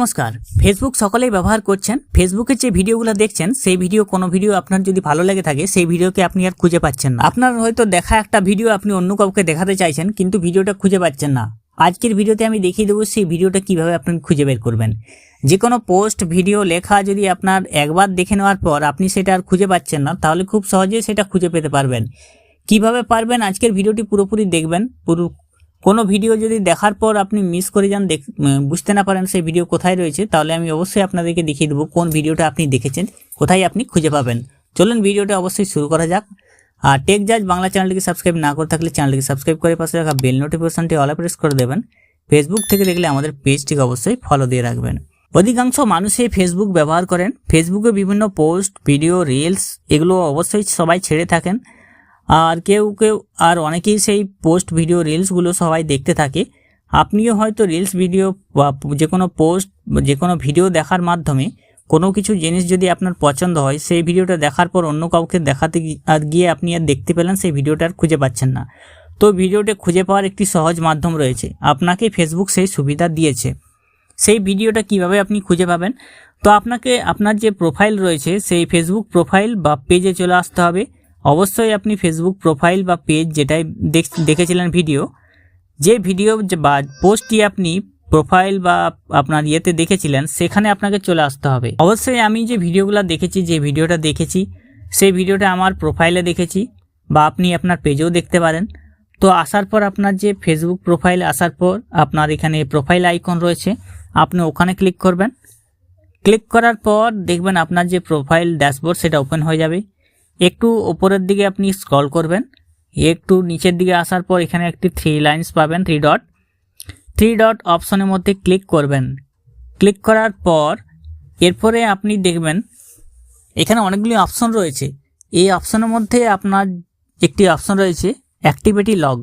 নমস্কার। ফেসবুক সকলেই ব্যবহার করছেন। ফেসবুকের যে ভিডিওগুলো দেখছেন, সেই ভিডিও, কোনো ভিডিও আপনার যদি ভালো লেগে থাকে, সেই ভিডিওকে আপনি আর খুঁজে পাচ্ছেন না। আপনার হয়তো দেখা একটা ভিডিও আপনি অন্য কাউকে দেখাতে চাইছেন, কিন্তু ভিডিওটা খুঁজে পাচ্ছেন না। আজকের ভিডিওতে আমি দেখিয়ে দেবো সেই ভিডিওটা কীভাবে আপনি খুঁজে বের করবেন। যে কোনো পোস্ট, ভিডিও, লেখা যদি আপনার একবার দেখে নেওয়ার পর আপনি সেটা আর খুঁজে পাচ্ছেন না, তাহলে খুব সহজে সেটা খুঁজে পেতে পারবেন। কীভাবে পারবেন? আজকের ভিডিওটি পুরোপুরি দেখবেন, পুরো কোনো ভিডিও যদি দেখার পর আপনি মিস করে যান, দেখ বুঝতে না পারেন সেই ভিডিও কোথায় রয়েছে, তাহলে আমি অবশ্যই আপনাদেরকে দেখিয়ে দেবো কোন ভিডিওটা আপনি দেখেছেন, কোথায় আপনি খুঁজে পাবেন। চলুন ভিডিওটা অবশ্যই শুরু করা যাক। আর টেক জাজ বাংলা চ্যানেলটিকে সাবস্ক্রাইব না করে থাকলে চ্যানেলটিকে সাবস্ক্রাইব করে পাশে রাখা বেল নোটিফিকেশনটি অল প্রেস করে দেবেন। ফেসবুক থেকে দেখলে আমাদের পেজটিকে অবশ্যই ফলো দিয়ে রাখবেন। অধিকাংশ মানুষই ফেসবুক ব্যবহার করেন। ফেসবুকে বিভিন্ন পোস্ট ভিডিও রিলস এগুলো অবশ্যই সবাই ছেড়ে থাকেন। আর কেউ কেউ, আর অনেকেই সেই পোস্ট ভিডিও রিলসগুলো সবাই দেখতে থাকে। আপনিও হয়তো রিলস ভিডিও বা যে কোনো পোস্ট যে কোনো ভিডিও দেখার মাধ্যমে কোনো কিছু জিনিস যদি আপনার পছন্দ হয়, সেই ভিডিওটা দেখার পর অন্য কাউকে দেখাতে আর গিয়ে আপনি আর দেখতে পেলেন, সেই ভিডিওটা আর খুঁজে পাচ্ছেন না। তো ভিডিওটা খুঁজে পাওয়ার একটি সহজ মাধ্যম রয়েছে। আপনাকে ফেসবুক সেই সুবিধা দিয়েছে। সেই ভিডিওটা কীভাবে আপনি খুঁজে পাবেন? তো আপনাকে, আপনার যে প্রোফাইল রয়েছে, সেই ফেসবুক প্রোফাইল বা পেজে চলে আসতে হবে। অবশ্যই আপনি ফেসবুক প্রোফাইল বা পেজ যেটাই দেখ- দেখেছিলেন ভিডিও যে ভিডিও বা পোস্টটি আপনি প্রোফাইল বা আপনার ইয়েতে দেখেছিলেন, সেখানে আপনাকে চলে আসতে হবে। অবশ্যই আমি যে ভিডিওগুলো দেখেছি, যে ভিডিওটা দেখেছি, সেই ভিডিওটা আমার প্রোফাইলে দেখেছি বা আপনি আপনার পেজেও দেখতে পারেন। তো আসার পর আপনার যে ফেসবুক প্রোফাইল আসার পর আপনার এখানে প্রোফাইল আইকন রয়েছে, আপনি ওখানে ক্লিক করবেন। ক্লিক করার পর দেখবেন আপনার যে প্রোফাইল ড্যাশবোর্ড সেটা ওপেন হয়ে যাবে। একটু ওপরের দিকে আপনি স্ক্রল করবেন। একটু নিচের দিকে আসার পর এখানে একটি থ্রি লাইন্স পাবেন থ্রি ডট থ্রি ডট অপশনের মধ্যে ক্লিক করবেন। ক্লিক করার পর এরপরে আপনি দেখবেন এখানে অনেকগুলি অপশন রয়েছে। এই অপশনের মধ্যে আপনার একটি অপশন রয়েছে অ্যাক্টিভিটি লগ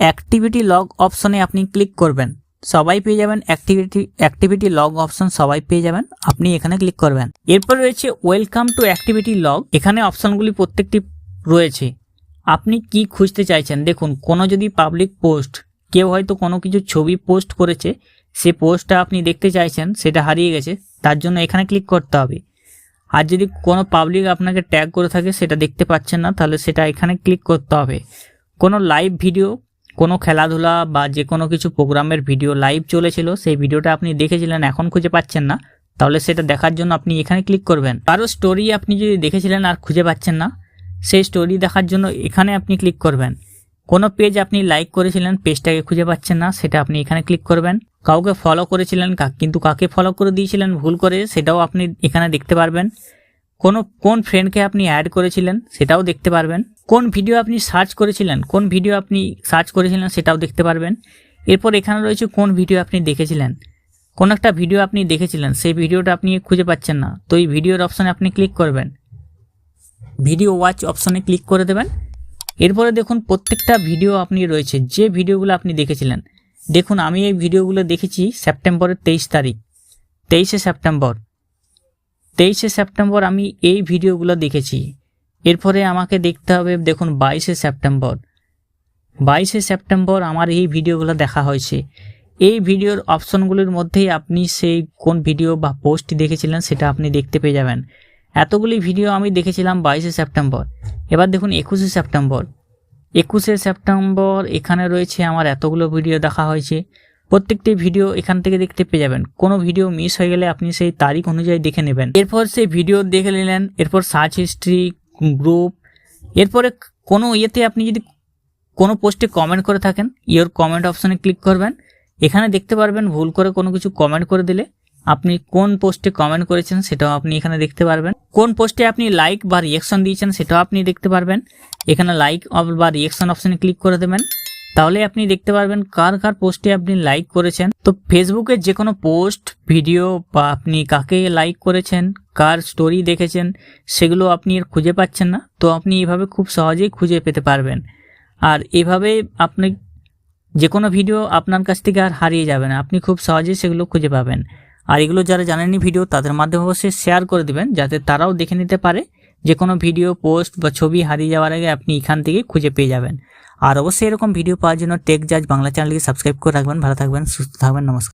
অ্যাক্টিভিটি লগ অপশনে আপনি ক্লিক করবেন। সবাই পেয়ে যাবেন অ্যাক্টিভিটি অ্যাক্টিভিটি লগ অপশন সবাই পেয়ে যাবেন। আপনি এখানে ক্লিক করবেন। এরপর রয়েছে ওয়েলকাম টু অ্যাক্টিভিটি লগ এখানে অপশনগুলি প্রত্যেকটি রয়েছে। আপনি কি খুঁজতে চাইছেন? দেখুন, কোনো যদি পাবলিক পোস্ট কেউ হয়তো কোনো কিছু ছবি পোস্ট করেছে, সে পোস্টটা আপনি দেখতে চাইছেন, সেটা হারিয়ে গেছে, তার জন্য এখানে ক্লিক করতে হবে। আর যদি কোনো পাবলিক আপনাকে ট্যাগ করে থাকে, সেটা দেখতে পাচ্ছেন না, তাহলে সেটা এখানে ক্লিক করতে হবে। কোনো লাইভ ভিডিও কোনো খেলাধুলা বা যে কোনো কিছু প্রোগ্রামের ভিডিও লাইভ চলেছিল, সেই ভিডিওটা আপনি দেখেছিলেন, এখন খুঁজে পাচ্ছেন না। তাহলে সেটা দেখার জন্য আপনি এখানে ক্লিক করবেন। কারও স্টোরি আপনি যদি দেখেছিলেন আর খুঁজে পাচ্ছেন না, সেই স্টোরি দেখার জন্য এখানে আপনি ক্লিক করবেন। কোনো পেজ আপনি লাইক করেছিলেন পেজটাকে খুঁজে পাচ্ছেন না, সেটা আপনি এখানে ক্লিক করবেন। কাউকে ফলো করেছিলেন কিন্তু কাকে ফলো করে দিয়েছিলেন ভুল করে, সেটাও আপনি এখানে দেখতে পারবেন। কোনো, কোন ফ্রেন্ডকে আপনি অ্যাড করেছিলেন সেটাও দেখতে পারবেন। কোন ভিডিও আপনি সার্চ করেছিলেন, কোন ভিডিও আপনি সার্চ করেছিলেন সেটাও দেখতে পারবেন। এরপর এখানে রয়েছে কোন ভিডিও আপনি দেখেছিলেন। কোন একটা ভিডিও আপনি দেখেছিলেন, সেই ভিডিওটা আপনি খুঁজে পাচ্ছেন না। তো এই ভিডিওর অপশানে আপনি ক্লিক করবেন। ভিডিও ওয়াচ অপশানে ক্লিক করে দেবেন। এরপরে দেখুন প্রত্যেকটা ভিডিও আপনি রয়েছে, যে ভিডিওগুলো আপনি দেখেছিলেন। দেখুন, আমি এই ভিডিওগুলো দেখেছি সেপ্টেম্বরের তেইশ তারিখ, তেইশে সেপ্টেম্বর। তেইশে সেপ্টেম্বর আমি এই ভিডিওগুলো দেখেছি। এরপরে আমাকে দেখতে হবে, দেখুন, বাইশে সেপ্টেম্বর। বাইশে সেপ্টেম্বর আমার এই ভিডিওগুলো দেখা হয়েছে। এই ভিডিওর অপশনগুলির মধ্যেই আপনি সেই কোন ভিডিও বা পোস্ট দেখেছিলেন সেটা আপনি দেখতে পেয়ে যাবেন। এতগুলি ভিডিও আমি দেখেছিলাম বাইশে সেপ্টেম্বর। এবার দেখুন, একুশে সেপ্টেম্বর। একুশে সেপ্টেম্বর এখানে রয়েছে আমার এতগুলো ভিডিও দেখা হয়েছে। প্রত্যেকটি ভিডিও এখান থেকে দেখতে পেয়ে যাবেন। কোনো ভিডিও মিস হয়ে গেলে আপনি সেই তারিখ অনুযায়ী দেখে নেবেন। এরপর সেই ভিডিও দেখে নিলেন, এরপর সার্চ হিস্ট্রি গ্রুপ এরপরে কোনো ইয়েতে আপনি যদি কোনো পোস্টে কমেন্ট করে থাকেন ইয়োর কমেন্ট অপশনে ক্লিক করবেন। এখানে দেখতে পারবেন, ভুল করে কোনো কিছু কমেন্ট করে দিলে আপনি কোন পোস্টে কমেন্ট করেছেন সেটাও আপনি এখানে দেখতে পারবেন। কোন পোস্টে আপনি লাইক বা রিয়েকশন দিয়েছেন সেটাও আপনি দেখতে পারবেন। এখানে লাইক বা রিয়েকশন অপশানে ক্লিক করে দেবেন। তাহলে আপনি দেখতে পারবেন কার কার পোস্টে আপনি লাইক করেছেন। তো ফেসবুকে যে কোনো পোস্ট ভিডিও বা আপনি কাকে লাইক করেছেন, কার স্টোরি দেখেছেন, সেগুলো আপনি আর খুঁজে পাচ্ছেন না। তো আপনি এভাবে খুব সহজেই খুঁজে পেতে পারবেন। আর এভাবে আপনি যে কোনো ভিডিও আপনার কাছ থেকে আর হারিয়ে যাবে না। আপনি খুব সহজেই সেগুলো খুঁজে পাবেন। আর এগুলো যারা জানেননি ভিডিও তাদের মাধ্যমে অবশ্যই শেয়ার করে দেবেন, যাতে তারাও দেখে নিতে পারে। যে কোনো ভিডিও, পোস্ট বা ছবি হারিয়ে যাওয়ার আগে আপনি এখান থেকে খুঁজে পেয়ে যাবেন। আর অবশ্যই এরকম ভিডিও পাওয়ার জন্য টেক জাজ বাংলা চ্যানেলকে সাবস্ক্রাইব করে রাখবেন। ভালো থাকবেন, সুস্থ থাকবেন, নমস্কার।